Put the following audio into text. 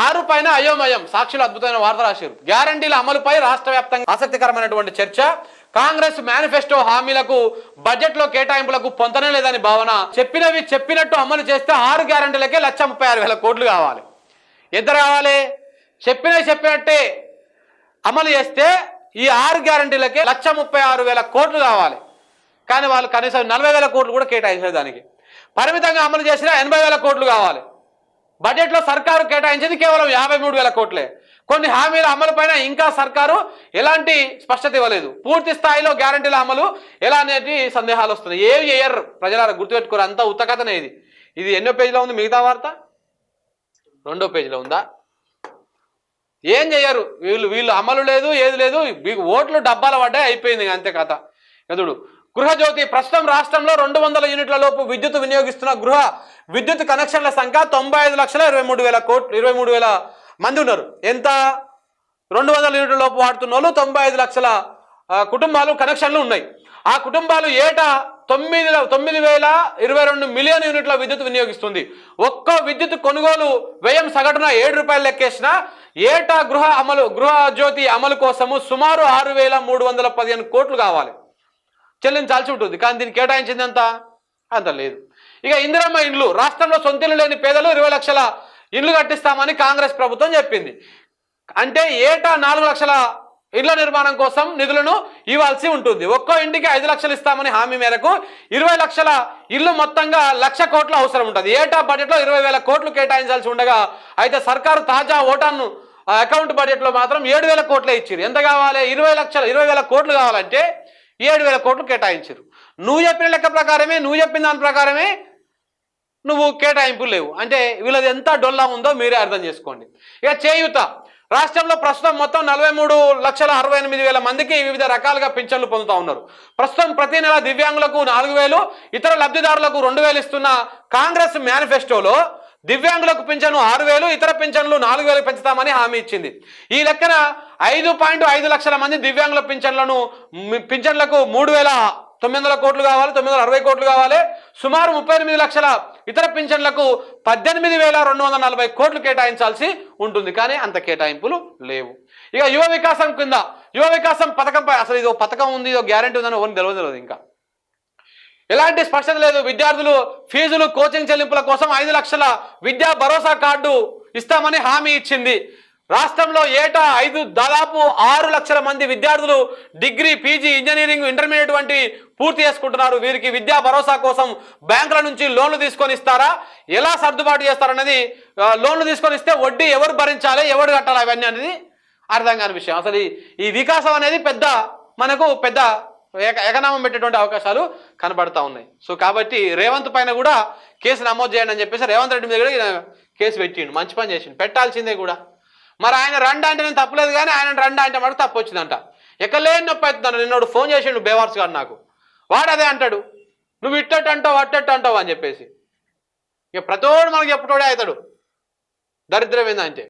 ఆరు పైన అయోమయం. సాక్షులు అద్భుతమైన వార్త రాశారు. గ్యారంటీల అమలుపై రాష్ట్ర వ్యాప్తంగా ఆసక్తికరమైనటువంటి చర్చ. కాంగ్రెస్ మేనిఫెస్టో హామీలకు బడ్జెట్లో కేటాయింపులకు పొందనే లేదని భావన. చెప్పినవి చెప్పినట్టు అమలు చేస్తే ఆరు గ్యారంటీలకే లక్ష ముప్పై ఆరు వేల కోట్లు కావాలి. ఎంత కావాలి? చెప్పినవి చెప్పినట్టే అమలు చేస్తే ఈ ఆరు గ్యారంటీలకే లక్ష ముప్పై ఆరు వేల కోట్లు కావాలి. కానీ వాళ్ళు కనీసం నలభై వేల కోట్లు కూడా కేటాయించారు దానికి. పరిమితంగా అమలు చేసిన ఎనభై వేల కోట్లు కావాలి. బడ్జెట్లో సర్కారు కేటాయించింది కేవలం యాభై మూడు వేల కోట్లే. కొన్ని హామీల అమలు పైన ఇంకా సర్కారు ఎలాంటి స్పష్టత ఇవ్వలేదు. పూర్తి స్థాయిలో గ్యారంటీల అమలు ఎలా అనేది సందేహాలు వస్తున్నాయి. ఏవి చేయరు ప్రజలారా? గుర్తుపెట్టుకోరు అంతా ఉత్తకథనే ఇది. ఇది ఎన్నో పేజీలో ఉంది? మిగతా వార్త? రెండో పేజీలో ఉందా? ఏం చెయ్యరు వీళ్ళు వీళ్ళు అమలు లేదు ఏది లేదు. మీకు ఓట్లు డబ్బాల పడ్డాయి అయిపోయింది అంతే కథ. ఎదుడు గృహజ్యోతి ప్రస్తుతం రాష్ట్రంలో రెండు వందల యూనిట్ల లోపు విద్యుత్ వినియోగిస్తున్న గృహ విద్యుత్ కనెక్షన్ల సంఖ్య తొంభై ఐదు లక్షల ఇరవై మూడు వేల కోట్లు ఇరవై మూడు వేల మంది ఉన్నారు. ఎంత? రెండు వందల యూనిట్ల లోపు వాడుతున్న వాళ్ళు తొంభై ఐదు లక్షల కుటుంబాలు కనెక్షన్లు ఉన్నాయి. ఆ కుటుంబాలు ఏటా తొమ్మిది తొమ్మిది వేల ఇరవై రెండు మిలియన్ యూనిట్ల విద్యుత్ వినియోగిస్తుంది. ఒక్క విద్యుత్ కొనుగోలు వ్యయం సగటున ఏడు రూపాయలు లెక్కేసిన ఏటా గృహ అమలు గృహ జ్యోతి అమలు కోసము సుమారు ఆరు వేల మూడు వందల పదిహేను కోట్లు కావాలి. చెల్లించాల్సి ఉంటుంది. కానీ దీన్ని కేటాయించింది ఎంత? అంత లేదు. ఇక ఇందిరమ్మ ఇండ్లు. రాష్ట్రంలో సొంత ఇల్లు లేని పేదలు ఇరవై లక్షల ఇండ్లు కట్టిస్తామని కాంగ్రెస్ ప్రభుత్వం చెప్పింది. అంటే ఏటా నాలుగు లక్షల ఇళ్ళ నిర్మాణం కోసం నిధులను ఇవ్వాల్సి ఉంటుంది. ఒక్కో ఇంటికి ఐదు లక్షలు ఇస్తామని హామీ మేరకు ఇరవై లక్షల ఇల్లు మొత్తంగా లక్ష కోట్ల అవసరం ఉంటుంది. ఏటా బడ్జెట్లో ఇరవై వేల కోట్లు కేటాయించాల్సి ఉండగా అయితే సర్కారు తాజా ఓటాను అకౌంట్ బడ్జెట్లో మాత్రం ఏడు వేల కోట్లే ఇచ్చారు ఎంత కావాలి? ఇరవై లక్షల ఇరవై వేల కోట్లు కావాలంటే ఏడు వేల కోట్లు కేటాయించారు నువ్వు చెప్పిన లెక్క ప్రకారమే నువ్వు చెప్పిన దాని ప్రకారమే నువ్వు కేటాయింపు లేవు. అంటే వీళ్ళది ఎంత డొల్లా ఉందో మీరే అర్థం చేసుకోండి. ఇక చేయూత. రాష్ట్రంలో ప్రస్తుతం మొత్తం నలభై మూడు లక్షల అరవై ఎనిమిది వేల మందికి వివిధ రకాలుగా పింఛన్లు పొందుతూ ఉన్నారు. ప్రస్తుతం ప్రతి నెల దివ్యాంగులకు నాలుగు వేలు ఇతర లబ్ధిదారులకు రెండు వేలు ఇస్తున్న కాంగ్రెస్ మేనిఫెస్టోలో దివ్యాంగులకు పింఛను ఆరు వేలు ఇతర పింఛన్లు నాలుగు వేలు పెంచుతామని హామీ ఇచ్చింది. ఈ లెక్కన ఐదు పాయింట్ ఐదు లక్షల మంది దివ్యాంగుల పింఛన్లను పింఛన్లకు మూడు వేల తొమ్మిది వందల కోట్లు కావాలి తొమ్మిది వందల అరవై కోట్లు కావాలి. సుమారు ముప్పై ఎనిమిది లక్షల ఇతర పింఛన్లకు పద్దెనిమిది వేల రెండు వందల నలభై కోట్లు కేటాయించాల్సి ఉంటుంది కానీ అంత కేటాయింపులు లేవు. ఇక యువ వికాసం కింద యువ వికాసం పథకంపై అసలు ఇది పథకం ఉంది ఇదో గ్యారంటీ ఉందని ఓన్ తెలియదు తెలియదు ఇంకా. ఎలాంటి స్పష్టత లేదు విద్యార్థులు ఫీజులు కోచింగ్ చెల్లింపుల కోసం ఐదు లక్షల విద్యా భరోసా కార్డు ఇస్తామని హామీ ఇచ్చింది. రాష్ట్రంలో ఏటా ఐదు దాదాపు ఆరు లక్షల మంది విద్యార్థులు డిగ్రీ పీజీ ఇంజనీరింగ్ ఇంటర్మీడియట్ వంటి పూర్తి చేసుకుంటున్నారు. వీరికి విద్యా భరోసా కోసం బ్యాంకుల నుంచి లోన్లు తీసుకొని ఇస్తారా? ఎలా సర్దుబాటు చేస్తారనేది లోన్లు తీసుకొని ఇస్తే వడ్డీ ఎవరు భరించాలి ఎవరు కట్టాలి అవన్నీ అనేది అర్థం కాని విషయం. అసలు ఈ- వికాసం అనేది పెద్ద మనకు పెద్ద ఎక- ఎకనామం పెట్టేటువంటి అవకాశాలు కనబడతా ఉన్నాయి. సో కాబట్టి రేవంత్ పైన కూడా కేసు నమోదు చేయండి అని చెప్పేసి రేవంత్ రెడ్డి మీద కూడా కేసు పెట్టిండు. మంచి పని చేసిండు. పెట్టాల్సిందే కూడా. మరి ఆయన రండి అంటే నేను తప్పలేదు కానీ ఆయన రండి అంటే మాట తప్పు వచ్చిందంట. ఎక్కలేని నొప్పి అవుతుందంట. నిన్నోడు ఫోన్ చేసిండు బేవార్స్ గారు నాకు. వాడు అదే అంటాడు. నువ్వు ఇట్టట్టు అంటావు అట్టట్టు అంటావు అని చెప్పేసి. ఇక ప్రతోడు మనకు చెప్పుటోడే అవుతాడు. దరిద్రం ఏందంటే.